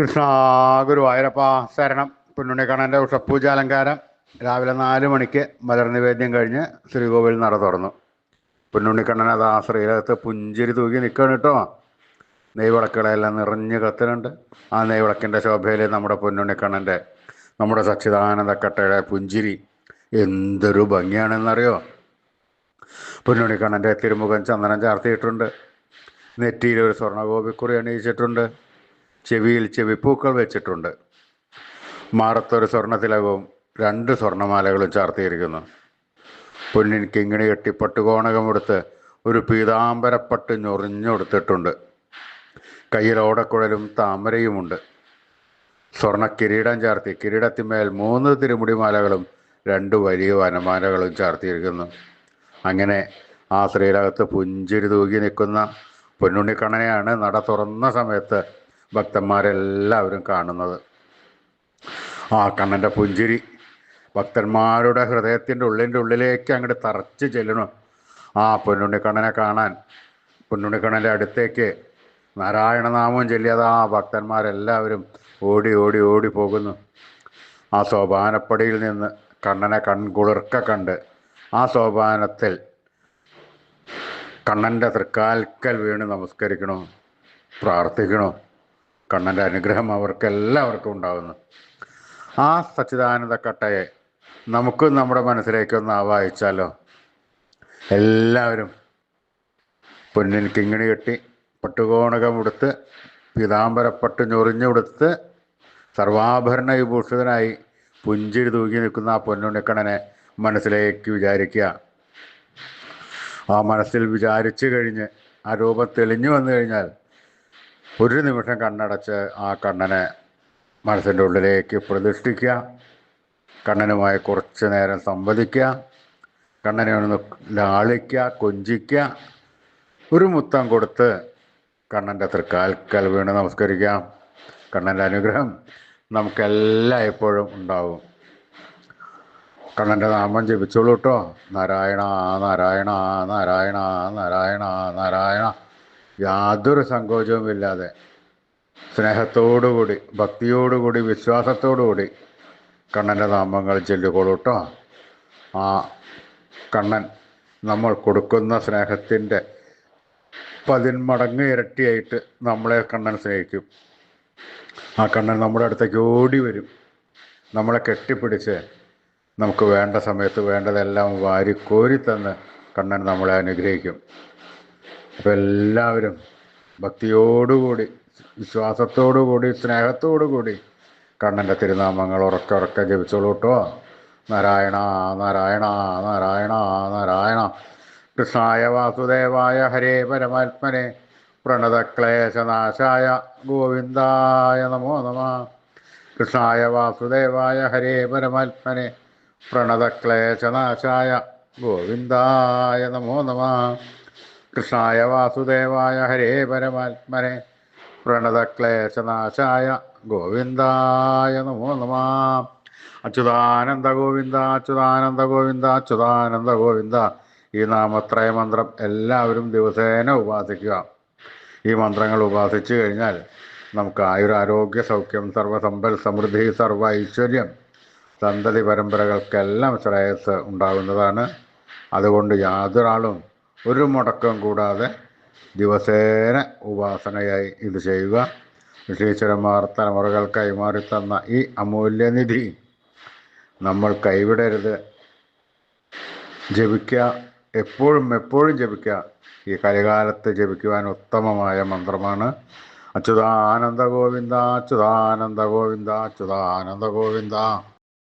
കൃഷ്ണ ഗുരുവായൂരപ്പ ശരണം. പൊന്നുണ്ണിക്കണ്ണന്റെ ഉഷപ്പൂജാലങ്കാരം രാവിലെ നാല് മണിക്ക് മലർനിവേദ്യം കഴിഞ്ഞ് ശ്രീകോവിൽ നട തുറന്നു. പൊന്നുണ്ണിക്കണ്ണൻ അത് ആ ശ്രീരകത്ത് പുഞ്ചിരി തൂക്കി നിൽക്കണം കേട്ടോ. നെയ്വിളക്കുകളെല്ലാം നിറഞ്ഞ് കത്തുന്നുണ്ട്. ആ നെയ്വിളക്കിന്റെ ശോഭയിൽ നമ്മുടെ പൊന്നുണ്ണിക്കണ്ണന്റെ നമ്മുടെ സച്ചിദാനന്ദ കട്ടയുടെ പുഞ്ചിരി എന്തൊരു ഭംഗിയാണെന്നറിയോ? പൊന്നുണ്ണിക്കണ്ണന്റെ തിരുമുഖം ചന്ദനം ചാർത്തിയിട്ടുണ്ട്. നെറ്റിയിൽ ഒരു സ്വർണഗോപിക്കുറി അണിയിച്ചിട്ടുണ്ട്. ചെവിയിൽ ചെവിപ്പൂക്കൾ വെച്ചിട്ടുണ്ട്. മാറത്തൊരു സ്വർണത്തിലകവും രണ്ട് സ്വർണമാലകളും ചാർത്തിയിരിക്കുന്നു. പൊന്നിൻ കിങ്ങിണി കെട്ടി പട്ടുകോണകമെടുത്ത് ഒരു പീതാംബരപ്പട്ട് ഞൊറിഞ്ഞൊടുത്തിട്ടുണ്ട്. കയ്യിൽ ഓടക്കുഴലും താമരയുമുണ്ട്. സ്വർണ കിരീടം ചാർത്തി കിരീടത്തിന്മേൽ മൂന്ന് തിരുമുടിമാലകളും രണ്ട് വലിയ വനമാലകളും ചാർത്തിയിരിക്കുന്നു. അങ്ങനെ ആ ശ്രീലകത്ത് പുഞ്ചിരി തൂകി നിൽക്കുന്ന പൊന്നുണ്ണിക്കണ്ണനെയാണ് നട തുറന്ന സമയത്ത് ഭക്തന്മാരെല്ലാവരും കാണുന്നത്. ആ കണ്ണന്റെ പുഞ്ചിരി ഭക്തന്മാരുടെ ഹൃദയത്തിന്റെ ഉള്ളിന്റെ ഉള്ളിലേക്ക് അങ്ങോട്ട് തറച്ച് ചെല്ലണം. ആ പൊന്നുണ്ണിക്കണ്ണനെ കാണാൻ പൊന്നുണ്ണിക്കണ്ണന്റെ അടുത്തേക്ക് നാരായണനാമം ചൊല്ലിയത് ആ ഭക്തന്മാരെല്ലാവരും ഓടി ഓടി ഓടി പോകുന്നു. ആ സോപാനപ്പടിയിൽ നിന്ന് കണ്ണനെ കൺകുളിർക്ക കണ്ട് ആ സോപാനത്തിൽ കണ്ണന്റെ തൃക്കാൽക്കൽ വീണ് നമസ്കരിക്കണോ പ്രാർത്ഥിക്കണോ. കണ്ണന്റെ അനുഗ്രഹം അവർക്ക് എല്ലാവർക്കും ഉണ്ടാകുന്നു ആ സച്ചിദാനന്ദ കട്ടയെ നമുക്കും നമ്മുടെ മനസ്സിലേക്കൊന്ന് ആവാഹിച്ചാലോ? എല്ലാവരും പൊന്നിൻ കിങ്ങിണി കെട്ടി പട്ടുകോണകം ഉടുത്ത് പീതാംബരപ്പട്ട് ഞൊറിഞ്ഞുടുത്ത് സർവാഭരണ വിഭൂഷിതനായി പുഞ്ചിരി തൂക്കി നിൽക്കുന്ന ആ പൊന്നുണ്ണിക്കണ്ണനെ മനസ്സിലേക്ക് വിചാരിക്കുക. ആ മനസ്സിൽ വിചാരിച്ചു കഴിഞ്ഞ് ആ രൂപം തെളിഞ്ഞു വന്നു കഴിഞ്ഞാൽ ഒരു നിമിഷം കണ്ണടച്ച് ആ കണ്ണനെ മനസ്സിന്റെ ഉള്ളിലേക്ക് പ്രതിഷ്ഠിക്കുക. കണ്ണനുമായി കുറച്ച് നേരം സംവദിക്കുക. കണ്ണനെ ഒന്ന് ലാളിക്കുക കൊഞ്ചിക്കുക. ഒരു മുത്തം കൊടുത്ത് കണ്ണന്റെ തൃക്കാൽക്കൽ വീണ് നമസ്കരിക്കാം കണ്ണന്റെ അനുഗ്രഹം നമുക്കെല്ലാം എപ്പോഴും ഉണ്ടാവും. കണ്ണന്റെ നാമം ജപിച്ചോളൂ കേട്ടോ നാരായണ നാരായണ നാരായണ നാരായണ നാരായണ. യാതൊരു സങ്കോചവുമില്ലാതെ സ്നേഹത്തോടുകൂടി ഭക്തിയോടുകൂടി വിശ്വാസത്തോടുകൂടി കണ്ണന്റെ നാമങ്ങൾ ചൊല്ലുകൊള്ളൂട്ടോ. ആ കണ്ണൻ നമ്മൾ കൊടുക്കുന്ന സ്നേഹത്തിന്റെ പതിന്മടങ്ങ് ഇരട്ടിയായിട്ട് നമ്മളെ കണ്ണൻ സ്നേഹിക്കും. ആ കണ്ണൻ നമ്മുടെ അടുത്തേക്ക് ഓടി വരും. നമ്മളെ കെട്ടിപ്പിടിച്ച് നമുക്ക് വേണ്ട സമയത്ത് വേണ്ടതെല്ലാം വാരിക്കോരി തന്ന് കണ്ണൻ നമ്മളെ അനുഗ്രഹിക്കും. അപ്പോൾ എല്ലാവരും ഭക്തിയോടുകൂടി വിശ്വാസത്തോടുകൂടി സ്നേഹത്തോടുകൂടി കണ്ണന്റെ തിരുനാമങ്ങൾ ഉറക്കെ ഉറക്കെ ജപിച്ചോളൂ കേട്ടോ. നാരായണ നാരായണ നാരായണ നാരായണ. കൃഷ്ണായ വാസുദേവായ ഹരേ പരമാത്മനെ. പ്രണതക്ലേശനാശായ ഗോവിന്ദായ നമോ നമ. കൃഷ്ണായ വാസുദേവായ ഹരേ പരമാത്മനെ. പ്രണതക്ലേശനാശായ ഗോവിന്ദായ നമോ നമ. കൃഷ്ണായ വാസുദേവായ ഹരേ പരമാത്മനെ പ്രണതക്ലേശനാശായ ഗോവിന്ദായ നമോ നമ. അച്യുതാനന്ദ ഗോവിന്ദ അച്യുതാനന്ദ ഗോവിന്ദ അച്യുതാനന്ദ ഗോവിന്ദ. ഈ നാമത്രയ മന്ത്രം എല്ലാവരും ദിവസേന ഉപാസിക്കുക. ഈ മന്ത്രങ്ങൾ ഉപാസിച്ചു കഴിഞ്ഞാൽ നമുക്ക് ആയുരാരോഗ്യ സൗഖ്യം സർവസമ്പൽ സമൃദ്ധി സർവ ഐശ്വര്യം സന്തതി പരമ്പരകൾക്കെല്ലാം ശ്രേയസ് ഉണ്ടാകുന്നതാണ്. അതുകൊണ്ട് യാതൊരാളും ഒരു മുടക്കം കൂടാതെ ദിവസേന ഉപാസനയായി ഇത് ചെയ്യുക. ഋഷീശ്വരന്മാർ തലമുറകൾ കൈമാറി തന്ന ഈ അമൂല്യനിധി നമ്മൾ കൈവിടരുത്. ജപിക്കുക. എപ്പോഴും എപ്പോഴും ജപിക്കുക. ഈ കലികാലത്ത് ജപിക്കുവാൻ ഉത്തമമായ മന്ത്രമാണ്. അച്യുതാനന്ദ ഗോവിന്ദ അച്യുതാനന്ദ ഗോവിന്ദ അച്യുതാനന്ദ ഗോവിന്ദ.